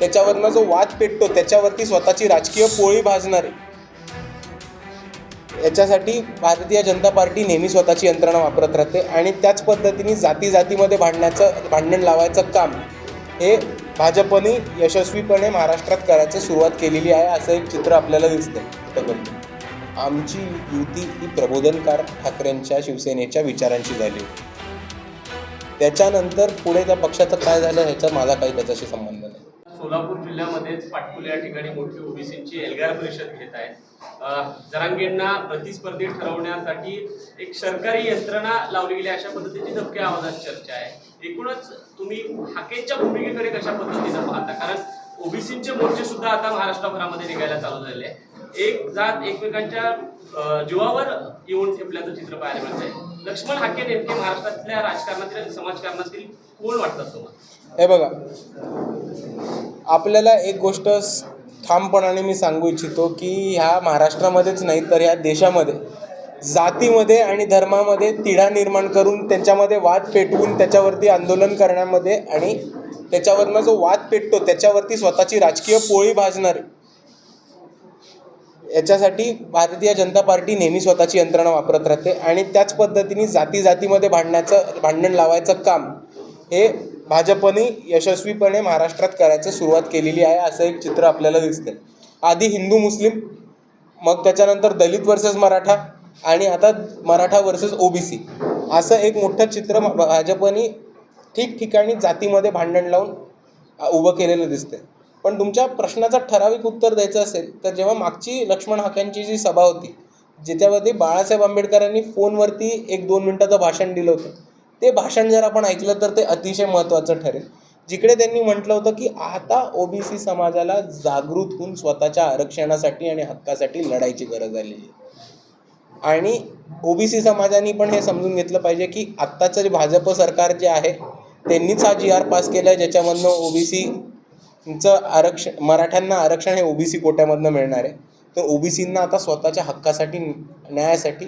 त्याच्यावरनं जो वाद पेटतो त्याच्यावरती स्वतःची राजकीय पोळी भाजणार आहे. याच्यासाठी भारतीय जनता पार्टी नेहमी स्वतःची यंत्रणा वापरत राहते आणि त्याच पद्धतीने जाती जातीमध्ये भांडण्याचं भांडण लावायचं काम हे भाजपने यशस्वीपणे महाराष्ट्रात करायचं सुरुवात केलेली आहे असं एक चित्र आपल्याला दिसतं आमची युती ही प्रबोधनकार ठाकरेंच्या शिवसेनेच्या विचारांची झाली. त्याच्यानंतर पुढे त्या पक्षाचं काय झालं ह्याचा माझा काही त्याच्याशी संबंध नाही सोलापूर जिल्ह्यामध्येच पाटकुले या ठिकाणी मोठी ओबीसींची एल्गार परिषद घेत आहे. जरांगेंना प्रतिस्पर्धी ठरवण्यासाठी एक सरकारी यंत्रणा लावली गेली अशा पद्धतीची धक्के आवाजात चर्चा आहे. एकूणच तुम्ही हाकेच्या भूमिकेकडे कशा पद्धतीनं पाहता? कारण ओबीसींचे मोर्चे सुद्धा आता महाराष्ट्रभरामध्ये निघायला चालू झाले एक जात एकमेकांच्या जीवावर येऊन ठेपल्याचं चित्र पाहायला मिळत आहे लक्ष्मण हाके नेमके महाराष्ट्रातल्या राजकारणातील समाजकारणातील कोण वाटतात तुम्हाला? हे बघा. आपल्याला एक गोष्ट ठामपणाने मी सांगू इच्छितो की ह्या महाराष्ट्रामध्येच नाही तर ह्या देशामध्ये जातीमध्ये आणि धर्मामध्ये तिढा निर्माण करून त्यांच्यामध्ये वाद पेटवून त्याच्यावरती आंदोलन करण्यामध्ये आणि त्याच्यावरनं जो वाद पेटतो त्याच्यावरती स्वतःची राजकीय पोळी भाजणार. याच्यासाठी भारतीय जनता पार्टी नेहमी स्वतःची यंत्रणा वापरत राहते आणि त्याच पद्धतीने जाती जातीमध्ये भांडण्याचं भांडण लावायचं काम हे भाजपने यशस्वीपणे महाराष्ट्रात करायचं सुरुवात केलेली आहे असं एक चित्र आपल्याला दिसते आधी हिंदू मुस्लिम मग त्याच्यानंतर दलित वर्सेस मराठा आणि आता मराठा वर्सेस ओबीसी असं एक मोठं चित्र भाजपने ठिकठिकाणी जातीमध्ये भांडण लावून उभं केलेलं दिसतंय. पण तुमच्या प्रश्नाचं ठराविक उत्तर द्यायचं असेल तर जेव्हा मागची लक्ष्मण हाक्यांची जी सभा होती ज्याच्यावरती बाळासाहेब आंबेडकरांनी फोनवरती एक दोन मिनटाचं भाषण दिलं होतं. ते भाषण जर आपण ऐकलं तर ते अतिशय महत्त्वाचं ठरेल. जिकडे त्यांनी म्हटलं होतं की आता ओबीसी समाजाला जागृत होऊन स्वतःच्या आरक्षणासाठी आणि हक्कासाठी लढायची गरज आलेली आहे. आणि ओबीसी समाजाने पण हे समजून घेतलं पाहिजे की आत्ताचं जे भाजप सरकार जे आहे त्यांनीच हा जी आर पास केला आहे ज्याच्यामधनं ओबीसीचं आरक्षण मराठ्यांना आरक्षण हे ओबीसी कोट्यामधनं मिळणार आहे. तर ओबीसींना आता स्वतःच्या हक्कासाठी न्यायासाठी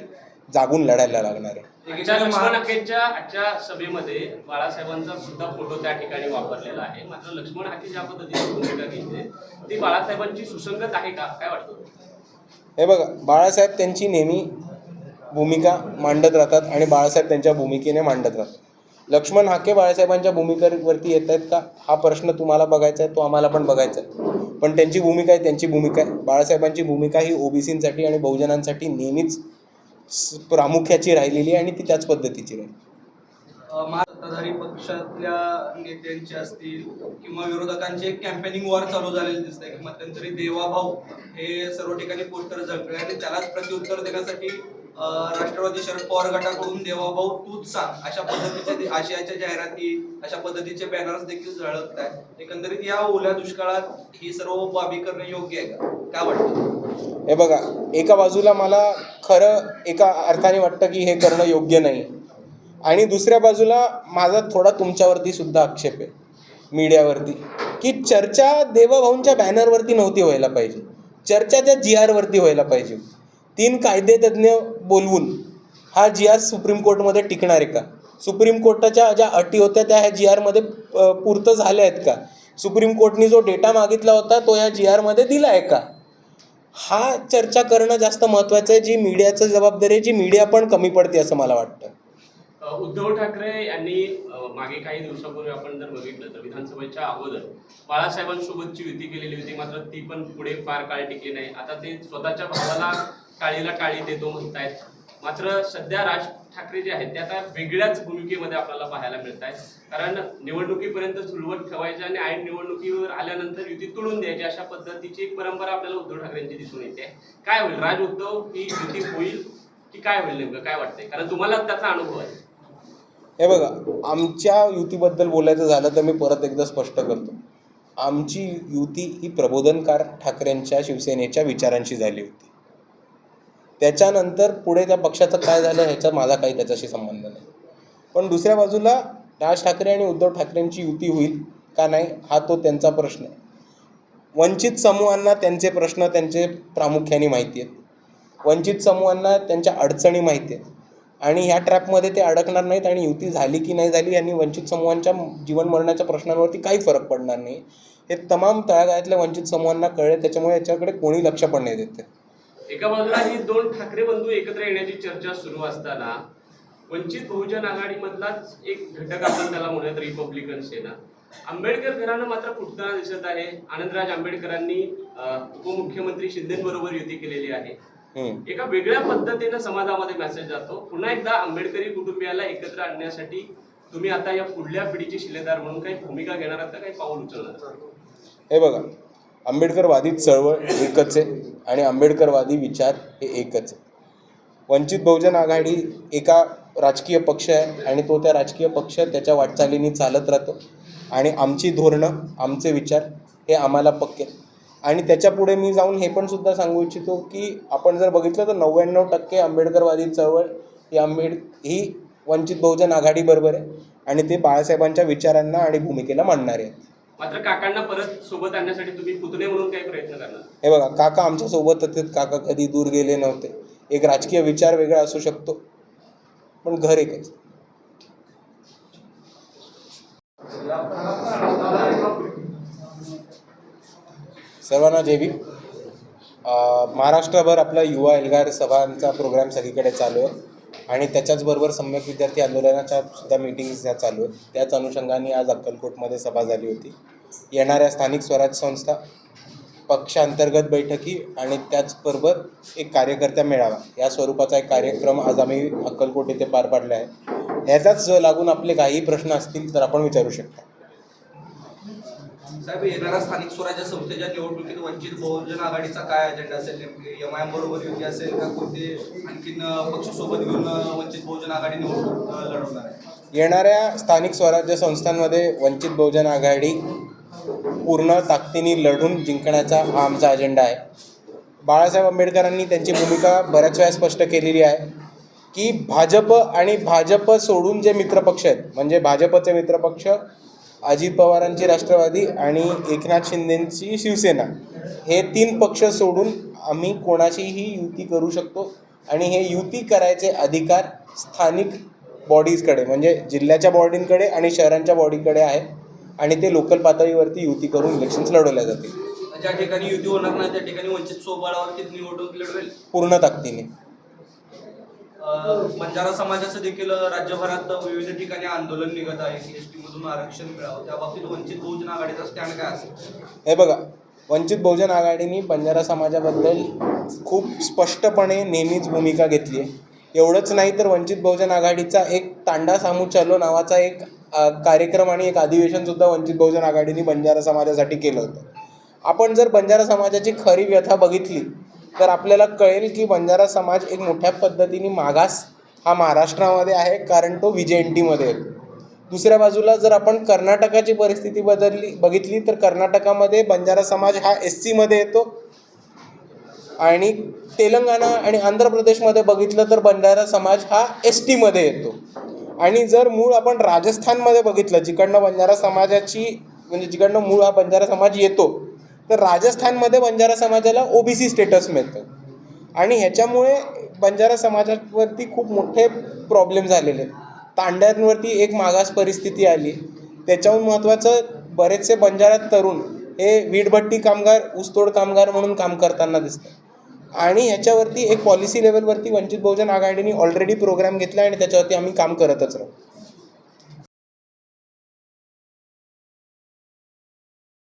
जागून लढायला लागणार आहे. हाकेंच्या आजच्या सभेमध्ये बाळासाहेबांचा सुद्धा फोटो त्या ठिकाणी वापरलेला आहे. मात्र लक्ष्मण हाके ज्या पद्धतीने भूमिका घेतली ती बाळासाहेबांची सुसंगत आहे का? काय वाटतं? हे बघा बाळासाहेब त्यांची नेहमी भूमिका मांडत राहतात आणि बाळासाहेब त्यांच्या भूमिकेने मांडत राहतात. लक्ष्मण हाके बाळासाहेबांच्या भूमिकेवरती येत आहेत का? हा प्रश्न तुम्हाला बघायचा आहे तो आम्हाला पण बघायचा आहे. पण त्यांची भूमिका आहे त्यांची भूमिका आहे. बाळासाहेबांची भूमिका ही ओबीसींसाठी आणि बहुजनांसाठी नेहमीच प्रामुख्याची राहिलेली आहे आणि ती त्याच पद्धतीची राहील. महासत्ताधारी पक्षातल्या नेत्यांचे असतील किंवा विरोधकांचे एक कॅम्पेनिंग वॉर चालू झालेले दिसतंय की मध्यंतरी देवाभाऊ हे सर्व ठिकाणी पोस्टर झळकले आणि त्यालाच प्रत्युत्तर देण्यासाठी राष्ट्रवादी शरद पवार गटाकडून देवाभाऊ तूच सांग अशा पद्धतीच्या दे- आशयाच्या जाहिराती अशा पद्धतीचे बॅनर्स देखील झळकत आहेत एकंदरीत या ओल्या दुष्काळात ही सर्व बाबी करणं योग्य आहे का? काय वाटतं? हे बघा एका बाजूला मला खरं एका अर्थाने वाटतं की हे करणं योग्य नाही. आणि दुसऱ्या बाजूला माझा थोडा तुमच्यावरती सुद्धा आक्षेप आहे. मीडियावरती. की चर्चा देवभाऊंच्या बॅनरवरती नव्हती व्हायला पाहिजे. चर्चा त्या जी आरवरती व्हायला पाहिजे. तीन कायदेतज्ञ बोलवून हा जी आर सुप्रीम कोर्टमध्ये टिकणार आहे का? सुप्रीम कोर्टाच्या ज्या अटी होत्या त्या ह्या जी आरमध्ये पूर्त झाल्या आहेत का? सुप्रीम कोर्टने जो डेटा मागितला होता तो ह्या जी आरमध्ये दिला आहे का? हा चर्चा करणं जास्त महत्त्वाचं आहे जी मीडियाचं जबाबदारी आहे जी मीडिया पण कमी पडते असं मला वाटतं. उद्धव ठाकरे यांनी मागे काही दिवसापूर्वी आपण जर बघितलं तर विधानसभेच्या अगोदर बाळासाहेबांसोबतची युती केलेली होती मात्र ती पण पुढे फार काळ टिकली नाही. आता ते स्वतःच्या भावाला टाळीला टाळी देतो म्हणतायत. मात्र सध्या राज ठाकरे जे आहेत ते आता वेगळ्याच भूमिकेमध्ये आपल्याला पाहायला मिळत आहेत कारण निवडणुकीपर्यंत झुलवत ठेवायचं आणि ऐन निवडणुकीवर आल्यानंतर युती तोडून द्यायची अशा पद्धतीची एक परंपरा आपल्याला उद्धव ठाकरेंची दिसून येते. काय होईल? राज उद्धव ही युती होईल की काय होईल नेमकं? काय वाटतंय? कारण तुम्हाला त्याचा अनुभव आहे. हे बघा आमच्या युतीबद्दल बोलायचं झालं तर मी परत एकदा स्पष्ट करतो. आमची युती ही प्रबोधनकार ठाकरेंच्या शिवसेनेच्या विचारांची झाली होती. त्याच्यानंतर पुढे त्या पक्षाचं काय झालं ह्याचा माझा काही त्याच्याशी संबंध नाही. पण दुसऱ्या बाजूला राज ठाकरे आणि उद्धव ठाकरेंची युती होईल का नाही हा तो त्यांचा प्रश्न आहे. वंचित समूहांना त्यांचे प्रश्न त्यांचे प्रामुख्याने माहिती आहेत. वंचित समूहांना त्यांच्या अडचणी माहिती आहेत. आणि ह्या ट्रॅपमध्ये ते अडकणार नाहीत आणि युती झाली की नाही झाली यांनी वंचित समूहांच्या जीवन मरणाच्या प्रश्नांवरती काही फरक पडणार नाही. हे तमाम तळागाळातल्या वंचित समूहांना कळले त्याच्यामुळे याच्याकडे कोणी लक्ष पण नाही देते एका बाजूला ही दोन ठाकरे बंधू एकत्र येण्याची चर्चा सुरू असताना वंचित बहुजन आघाडीमधलाच एक घटक आपण त्याला म्हणूयात रिपब्लिकन सेना. आंबेडकर घराणं मात्र फुटताना दिसत आहे. आनंदराज आंबेडकरांनी उपमुख्यमंत्री शिंदेबरोबर युती केलेली आहे. एका वेगळ्या पद्धतीनं समाजामध्ये मेसेज जातो. पुन्हा एकदा आंबेडकरी कुटुंबियाला एकत्र आणण्यासाठी तुम्ही आता या पुढल्या पिढीचे शिलेदार म्हणून काही भूमिका घेणार आहात काही पाऊल उचलणार? हे बघा आंबेडकरवादी चळवळ एकच आहे आणि आंबेडकरवादी विचार हे एकच आहे. वंचित बहुजन आघाडी एका राजकीय पक्ष आहे आणि तो त्या राजकीय पक्ष त्याच्या वाटचालीने चालत राहतो. आणि आमची धोरणं आमचे विचार हे आम्हाला पक्के. आणि त्याच्या पुढे मी जाऊन हे पण सुद्धा सांगू इच्छितो की आपण जर बघितलं तर नव्याण्णव टक्के आंबेडकरवादी चळवळ ही आंबेड ही वंचित बहुजन आघाडीबरोबर आहे आणि ते बाळासाहेबांच्या विचारांना आणि भूमिकेला मांडणारे आहेत मात्र काकांना परत सोबत आणण्यासाठी तुम्ही पुतणे म्हणून काही प्रयत्न करणार? हे बघा काका आमच्या सोबतच आहेत. काका कधी दूर गेले नव्हते. एक राजकीय विचार वेगळा असू शकतो. पण घर एकच. सर्वांना जेवी महाराष्ट्रभर आपला युवा एल्गार सभांचा प्रोग्राम सगळीकडे चालू आहे. आणि त्याच्याचबरोबर सम्यक विद्यार्थी आंदोलनाच्या सुद्धा मीटिंग्स ह्या चालू आहेत. त्याच अनुषंगाने आज अक्कलकोटमध्ये सभा झाली होती. येणाऱ्या स्थानिक स्वराज्य संस्था पक्षांतर्गत बैठकी आणि त्याचबरोबर एक कार्यकर्ता मेळावा. या स्वरूपाचा एक कार्यक्रम आज आम्ही अक्कलकोट येथे पार पाडला आहे. ह्याचाच लागून आपले काही प्रश्न असतील तर आपण विचारू शकता. साहेब येणाऱ्या स्थानिक स्वराज्य संस्थेच्या निवडणुकीत वंचित बहुजन आघाडीचा काय अजेंडा असेल नेमके? एम आय एम बरोबर युती असेल का? कोणते आणखीन अं, पक्ष सोबत घेऊन वंचित बहुजन आघाडी निवडणूक लढवणार आहे? येणाऱ्या स्थानिक स्वराज्य संस्थांमध्ये वंचित बहुजन आघाडी पूर्ण ताकदीने लढून जिंकण्याचा हा आमचा अजेंडा आहे. बाळासाहेब आंबेडकरांनी त्यांची भूमिका बऱ्याच वेळा स्पष्ट केलेली आहे की भाजप आणि भाजप सोडून जे मित्रपक्ष आहेत म्हणजे भाजपचे मित्रपक्ष अजित पवारांची राष्ट्रवादी आणि एकनाथ शिंदेंची शिवसेना. हे तीन पक्ष सोडून आम्ही कोणाशीही युती करू शकतो आणि हे युती करायचे अधिकार स्थानिक बॉडीजकडे म्हणजे जिल्ह्याच्या बॉडींकडे आणि शहरांच्या बॉडीकडे आहे आणि ते लोकल पातळीवरती युती करून इलेक्शन्स लढवल्या जातील. ज्या ठिकाणी युती होणार नाही त्या ठिकाणी वंचित सोबळावरती निवडणूक लढवेल. पूर्ण ताकदीने. बंजारा समाजाचं देखील राज्यभरात विविध ठिकाणी आंदोलन निघत आहे. सी एस मधून आरक्षण मिळावं. त्या बाबतीत वंचित बहुजन आघाडीचा स्टँड काय असेल? हे बघा वंचित बहुजन आघाडीने बंजारा समाजाबद्दल खूप स्पष्टपणे नेहमीच भूमिका घेतली आहे. एवढंच नाही तर वंचित बहुजन आघाडीचा एक तांडा सामू चलो नावाचा एक कार्यक्रम आणि एक अधिवेशनसुद्धा वंचित बहुजन आघाडीने बंजारा समाजासाठी केलं होतं. आपण जर बंजारा समाजाची खरी व्यथा बघितली तर आपल्याला कळेल की बंजारा समाज एक मोठ्या पद्धतीने मागास हा महाराष्ट्रामध्ये आहे कारण तो व्ही जे एन टीमध्ये येतो दुसऱ्या बाजूला जर आपण कर्नाटकाची परिस्थिती बदलली बघितली तर कर्नाटकामध्ये बंजारा समाज हा एस सीमध्ये येतो. आणि तेलंगणा आणि आंध्र प्रदेशमध्ये बघितलं तर बंजारा समाज हा एस टीमध्ये येतो. आणि जर मूळ आपण राजस्थानमध्ये बघितलं जिकडनं बंजारा समाजाची म्हणजे जिकडनं मूळ हा बंजारा समाज येतो तर राजस्थानमध्ये बंजारा समाजाला ओबीसी स्टेटस मिळतं. आणि ह्याच्यामुळे बंजारा समाजावरती खूप मोठे प्रॉब्लेम झालेले आहेत. तांड्यांवरती एक मागास परिस्थिती आली. त्याच्याहून महत्त्वाचं बरेचसे बंजारा तरुण हे वीटभट्टी कामगार ऊसतोड कामगार म्हणून काम करताना दिसतात. आणि ह्याच्यावरती एक पॉलिसी लेवलवरती वंचित बहुजन आघाडीने ऑलरेडी प्रोग्राम घेतला आणि त्याच्यावरती आम्ही काम करतच राहू.